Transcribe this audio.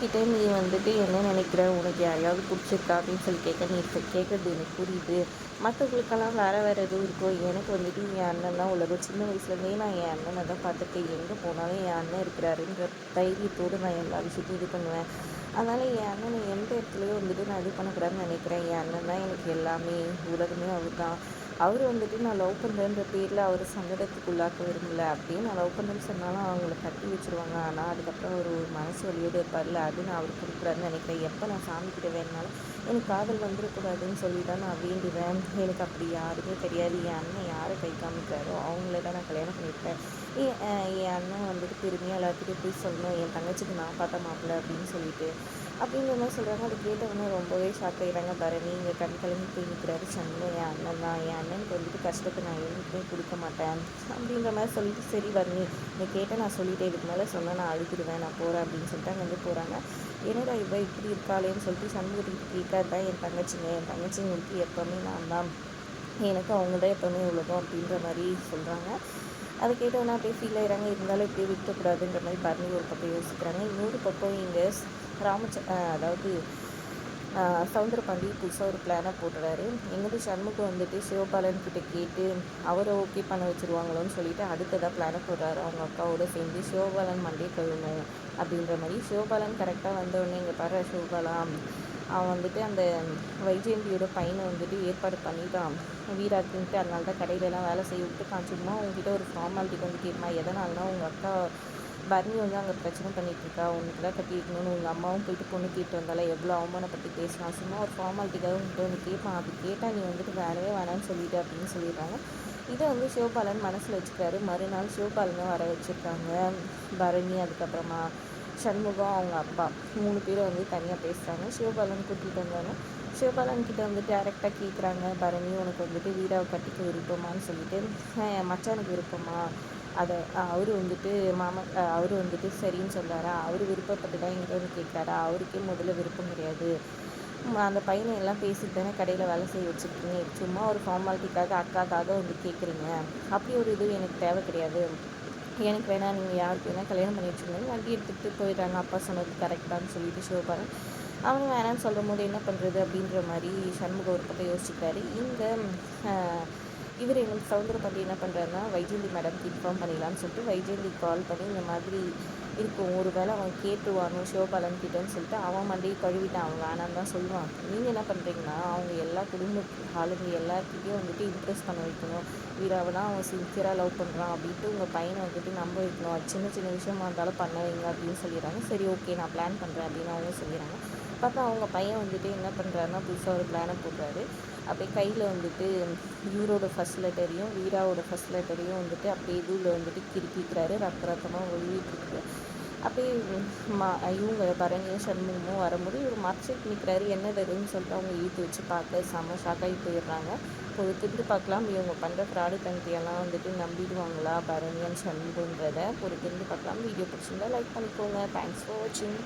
கிட்டே நீ வந்துட்டு என்ன நினைக்கிற? உனக்கு யாரையாவது பிடிச்சிருக்கா? அப்படின்னு சொல்லி கேட்க நீ கேட்குறது எனக்கு புரியுது. மற்றவங்களுக்கெல்லாம் வேறு வேறு எதுவும் இருக்கும் எனக்கு வந்துட்டு என் அண்ணன் தான் உலகம் சின்ன வயசுலேருந்தே நான் என் அண்ணனை தான் பார்த்துருக்கேன். எங்கே போனாலும் என் அண்ணன் இருக்கிறாருன்ற தைரியத்தோடு நான் எல்லா விஷயத்தையும் இது பண்ணுவேன். அதனால் என் அண்ணனை எந்த இடத்துலையும் வந்துட்டு நான் இது பண்ணக்கூடாதுன்னு நினைக்கிறேன். என் அண்ணன் தான் எனக்கு எல்லாமே உலகமே அவர் தான் அவர் வந்துட்டு நான் லவ் பண்ணுறேன்ற பேரில் அவர் சங்கடத்துக்கு உள்ளாக்க விரும்பல. அப்படின்னு நான் லவ் பண்ணுறேன்னு சொன்னாலும் அவங்கள கட்டி வச்சுருவாங்க. ஆனால் அதுக்கப்புறம் அவர் ஒரு மனசு வழியோடு இருப்பார்ல அது நான் அவர் கொடுக்குறாருன்னு நினைக்கிறேன். எப்போ நான் சாமி கிட்ட வேணுனாலும் எனக்கு காதல் வந்துடக்கூடாதுன்னு சொல்லி தான் நான் வேண்டுவேன். எனக்கு அப்படி யாருமே தெரியாது. என் அண்ணன் யாரை கை காமிக்கிறாரோ அவங்கள தான் நான் கல்யாணம் பண்ணியிருப்பேன். என் அண்ணன் வந்துட்டு பெருமையாக எல்லாத்துக்கும் போய் சொல்லணும். என் தங்கச்சிக்கு நான் பார்த்த மாப்பிள்ள அப்படின்னு சொல்லிட்டு அப்படின்ற மாதிரி சொல்கிறாங்க அது கேட்டவொடனே ரொம்பவே ஷாக் ஆகிடுறாங்க பரணி இங்கே கண் கலந்து தூங்கிக்கிறாரு நிற்கிறாரு சண்முகம் என் அண்ணன் தான். என் அண்ணனுக்கு வந்துட்டு கஷ்டத்தை நான் என்றைக்குமே கொடுக்க மாட்டேன். அப்படின்ற மாதிரி சொல்லிட்டு சரி பரணி நீ கேட்டால் நான் சொல்லிட்டேன் இதுக்கு மேலே சொன்னால் நான் அழுதுடுவேன் நான் போகிறேன் அப்படின்னு சொல்லிட்டு அங்கே வந்து போகிறாங்க என்னடா இவ இப்படி இருக்காளேன்னு சொல்லிட்டு சண்முகத்துக்கு கேட்காது தான் என் தங்கச்சிங்க என் தங்கச்சிங்களுக்கு எப்போவுமே நான் தான். எனக்கு அவங்க தான் எப்போவுமே உலகம் அப்படின்ற மாதிரி சொல்கிறாங்க அதை கேட்டவொன்னே அப்படியே ஃபீல் ஆகிறாங்க இருந்தாலும் இப்படியே விற்கக்கூடாதுன்ற மாதிரி பரணி ஒரு பக்கம் யோசிக்கிறாங்க. இன்னொரு பக்கம் இங்கே ராமச்ச அதாவது சவுந்தர பாண்டி புதுசாக ஒரு பிளானை போட்டுறாரு. எங்கிட்ட சண்முகம் வந்துட்டு சிவபாலன் கிட்ட கேட்டு அவரை ஓகே பண்ண வச்சுருவாங்களோன்னு சொல்லிட்டு அடுத்ததாக பிளானை போடுறாரு. அவங்க அக்காவோட சேர்ந்து சிவபாலன் மண்டே கழுவணும் அப்படின்ற மாதிரி. சிவபாலன் கரெக்டாக வந்தவுடனே இங்கே பாரு சிவபாலா அவன் வந்துட்டு அந்த வைஜெயந்தியோட பையனை வந்துட்டு ஏற்பாடு பண்ணிட்டான். வீராக்குன்ட்டு அதனால தான் கடையிலலாம் வேலை செய்ய விட்டு சும்மா உங்ககிட்ட ஒரு ஃபார்மாலிட்டிக்கு வந்து கேட்குமா? எதனால்னா உங்கள் அக்கா பரணி வந்து அங்கே பிரச்சனை பண்ணிகிட்ருக்கா உனக்கு தான் கட்டி வைக்கணும்னு உங்கள் அம்மாவும் போயிட்டு பொண்ணு கேட்டு வந்தால எவ்வளோ அவமானப்பட்டு பேசலாம் சும்மா ஒரு ஃபார்மாலிட்டிக்காக உங்கள்கிட்ட வந்து கேட்பான். அப்படி கேட்டால் நீ வந்துட்டு வேறவே வேணான்னு சொல்லிட்டு அப்படின்னு சொல்லிடுறாங்க. இதை வந்து சிவபாலன் மனசில் வச்சுக்கிறாரு. மறுநாள் சிவபாலனை வர வச்சுருக்காங்க பரணி அதுக்கப்புறமா சண்முகம் அவங்க அப்பா. மூணு பேரும் வந்து தனியாக பேசுகிறாங்க சிவபாலன் கூட்டிகிட்டு வந்தாங்க சிவபாலன் கிட்ட வந்து டேரெக்டாக கேட்குறாங்க பரணி உனக்கு வந்துட்டு வீடாவை கட்டிக்க விருப்பமான்னு சொல்லிட்டு மச்சானுக்கு விருப்பமா? அதை அவர் வந்துட்டு மாமா அவர் வந்துட்டு சரின்னு சொல்கிறாரா அவர் விருப்பப்பட்டு தான் எங்கிட்ட வந்து கேட்குறாரா அவருக்கே முதல்ல விருப்பம் கிடையாது. அந்த பையனை எல்லாம் பேசிட்டு தானே கடையில் வேலை செய்ய வச்சுருக்கீங்க? சும்மா ஒரு ஃபார்மாலிட்டிக்காக அக்காக்காக வந்து கேட்குறீங்க அப்படி ஒரு இது எனக்கு தேவை கிடையாது. எனக்கு வேணாம் நீங்கள் யாருக்கு வேணால் கல்யாணம் பண்ணி வச்சுருந்தீங்க வண்டி எடுத்துகிட்டு போயிடுறாங்க. அப்பா சொன்னது கரெக்டானு சொல்லிட்டு சிவபாரன் அவங்க வேணான்னு சொல்லும் போது என்ன பண்ணுறது அப்படின்ற மாதிரி சண்முக ஒரு பக்கம் யோசிச்சுட்டாரு இங்கே இவர் எங்களுக்கு சவுந்தரபாண்டி என்ன பண்ணுறாருன்னா வைஜெயந்தி மேடம்க்கு இன்ஃபார்ம் பண்ணிடலான்னு சொல்லிட்டு வைஜெயந்தி கால் பண்ணி இந்த மாதிரி இருக்கும் ஒரு வேளை அவன் கேட்டுருவானோ சிவபாலன் கிட்டேன்னு சொல்லிட்டு அவன் மண்டையை கழுவிட்டான் அவன் வேணான்னு தான் சொல்லுவான் நீங்கள் என்ன பண்ணுறீங்கன்னா அவங்க எல்லா குடும்ப ஆளுங்க எல்லாருக்கிட்டையும் வந்துட்டு இம்ப்ரெஸ் பண்ண வைக்கணும். வீராவனா அவன் சின்சியராக லவ் பண்ணுறான் அப்படின்ட்டு உங்கள் பையனை வந்துட்டு நம்ப வைக்கணும். சின்ன சின்ன விஷயமா இருந்தாலும் பண்ண வைங்க அப்படின்னு சொல்லிடுறாங்க. சரி ஓகே நான் பிளான் பண்ணுறேன் அப்படின்னு அவங்க சொல்லிடுறாங்க. பார்த்தா அவங்க பையன் வந்துட்டு என்ன பண்ணுறாருன்னா புதுசாக ஒரு பிளானை போடுறாரு. அப்படியே கையில் வந்துட்டு யூரோட ஃபஸ்ட் லெட்டரையும் வீராவோட ஃபஸ்ட் லெட்டரையும் வந்துட்டு அப்படியே இதுவில் வந்துட்டு கிறுக்கிக்கிறாரு ரத்த ரத்தமாக ஒழுகிட்டு அப்படியே மா இவங்க பரணியும் சண்முகமும் வரும்போது இவர் மறைச்சிட்டு நிற்கிறாரு என்ன வருதுன்னு சொல்லிட்டு அவங்க ஈத்து வச்சு பார்க்க செம ஷாக்காகி போயிடுறாங்க. ஒரு திருந்து பார்க்கலாம். இவங்க பண்ணுற ஃப்ராடு கண்ட்ரியெல்லாம் வந்துட்டு நம்பிடுவாங்களா பரணியன் சண்முகன்றதை திருந்து பார்க்கலாம். வீடியோ பிடிச்சிருந்தா லைக் பண்ணிக்கோங்க. தேங்க்ஸ் ஃபார் வாட்சிங்